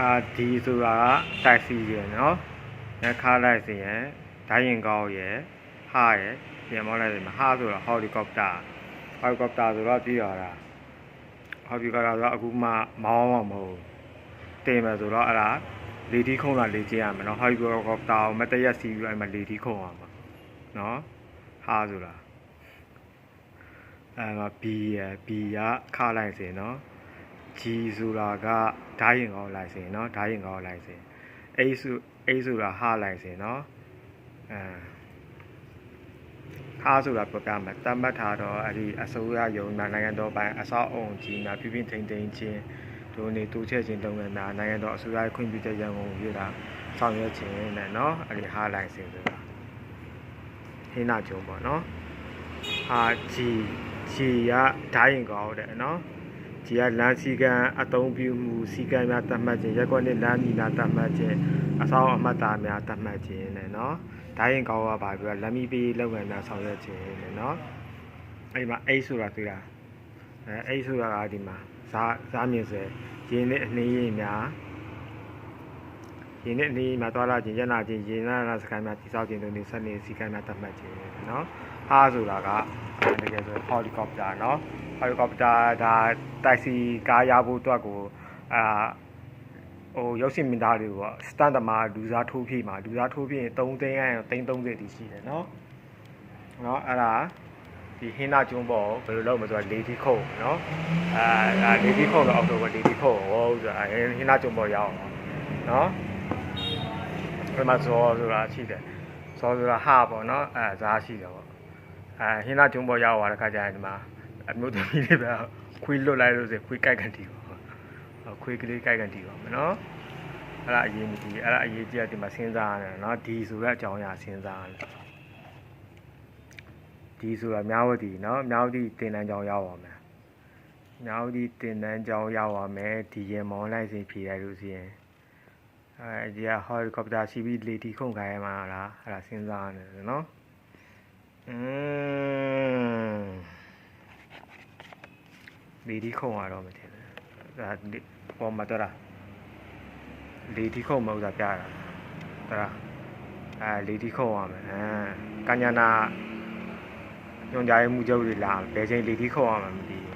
အာဒီဆိုတာကတိုက်စီရယ်နော်လက်ခါလိုက်စီရယ်ဒိုင်းရင်ကောင်းရယ်ဟာရယ်ပြန်မောလိုက်တယ်မှာဟာဆိုတာဟော်လီကော်ပတာဟော်လီကော်ပတာဆိုတော့ပြီးရတာဟော်လီကော်ပတာဆိုတော့အခုမှမောင်းမှာမဟုတ်တင်မယ်ဆိုတော့အဲ့ဒါလေဒီခုံလာလေ့ကျင့်ရမယ်နော်ဟော်လီကော်ပတာကိုမတရက်စီပြီးအဲ့မှာလေဒီခုံရမှာနော်ဟာဆိုတာအဲ့မှာ B ရယ် B ကခါလိုက်စီနော် G ဆိုတာကဓာတ်ရင်ကောင်းလိုက်စင်เนาะဓာတ်ရင်ကောင်းလိုက်စင် A ဆို A ဆိုတာဟာလိုက်စင်เนาะအဲဟာဆိုတာပြပြမယ်တတ်မှတ်ထားတော့အဲ့ဒီအစိုးရယုံနာနိုင်ငံတော်ပိုင်းအစောက်အုံကြီးများပြပြထိန်ထိန်ချင်းဒိုနေတူချက်ချင်းတုံးနဲ့နာနိုင်ငံတော်အစိုးရခွင့်ပြုတဲ့ရန်ကုန်ပြည်တာဆောင်ရွက်ခြင်းနဲ့เนาะအဲ့ဒီဟာလိုက်စင်ဆိုတာဟင်းနာကြုံပေါ့เนาะဟာ G G ကဓာတ်ရင်ကောင်းတဲ့เนาะ ဒီကလမ်းစည်းကမ်းအသုံးပြုမှုစည်းကမ်းများတတ်မှတ်ခြင်းရက်ကွက်နဲ့လမ်းမီနာတတ်မှတ်ခြင်းအဆောင်အမှတ်သားများတတ်မှတ်ခြင်းနဲ့နော်။ဒါရင်ကောင်းကပါပြီးတော့လမ်းမီပေးလုပ်ငန်းများဆောင်ရွက်ခြင်းနဲ့နော်။အဲဒီမှာ A ဆိုတာတွေ့တာ။အဲ A ဆိုတာကဒီမှာဇာဇာမြင်စေရင်းနဲ့အနှင်းရင်းများရင်းနဲ့အနှင်းရင်းများတွာလာခြင်းရနာခြင်းရင်းနာနာစကန်များတိစောက်ခြင်းတို့နေဆက်နေစည်းကမ်းများတတ်မှတ်ခြင်းနဲ့နော်။ဟာဆိုတာက တကယ်ဆိုဟော်လီကော်ပတာနော်။ ဟယ်လီကော်ပတာဒါတိုက်စီကားရဖို့အတွက်ကိုအာဟိုရုပ်ရှင်မင်းသားတွေပေါ့စတန်တမာလူစားထိုးဖြည့်မှာလူစားထိုးဖြည့်ရင်3သိန်းအဲ့330တိရှိတယ်နော်เนาะအဲ့ဒါဒီဟင်းနာကျွန်းပေါ်ဘယ်လိုလုပ်မလဲဆိုတော့လေဒီခုံเนาะအာဒါလေဒီခုံတော့အောက်တော့လေဒီခုံဟောဆိုတာဟင်းနာကျွန်းပေါ်ရအောင်เนาะဘယ်မှာဇောဆိုတာရှိတယ်ဇောဆိုတာဟာပေါ့เนาะအဲဇာရှိတယ်ပေါ့ အဲဟင်းသားကျုံပေါ်ရောက်သွားတဲ့ခါကျရင်ဒီမှာအမျိုးသမီးလေးပဲခွေးလွတ်လိုက်လို့ဆိုခွေးကြိုက်ကန်တီပါခွေးကလေးကြိုက်ကန်တီပါမယ်နော်အဲ့ဒါအရေးမကြီးအဲ့ဒါအရေးကြီးကဒီမှာစဉ်းစားရတယ်နော်ဒီဆိုတဲ့အကြောင်းအရာစဉ်းစားရတယ်ဒီဆိုတာမြဝတီနော်မြဝတီတင်တန်းကြောင်ရောက်ပါမယ်မြဝတီတင်တန်းကြောင်ရောက်ပါမယ်ဒီရင်မောင်းလိုက်စီဖြေလိုက်လို့ဆိုရင်အဲကြီးကဟယ်လီကော်ပတာစီးပြီးလေတီခုန်ခိုင်းရမှာလားအဲ့ဒါစဉ်းစားရတယ်နော် လေဒီခုံရတော့မထင်ဘူးဒါပေါ်မှာတော့လားလေဒီခုံမဟုတ်တာပြတာဒါလားအဲလေဒီခုံရမယ်အဲကညာနာညွန်ကြားရေးမှုချုပ်တွေလာဘယ်ချိန်လေဒီခုံရမှာမသိဘူး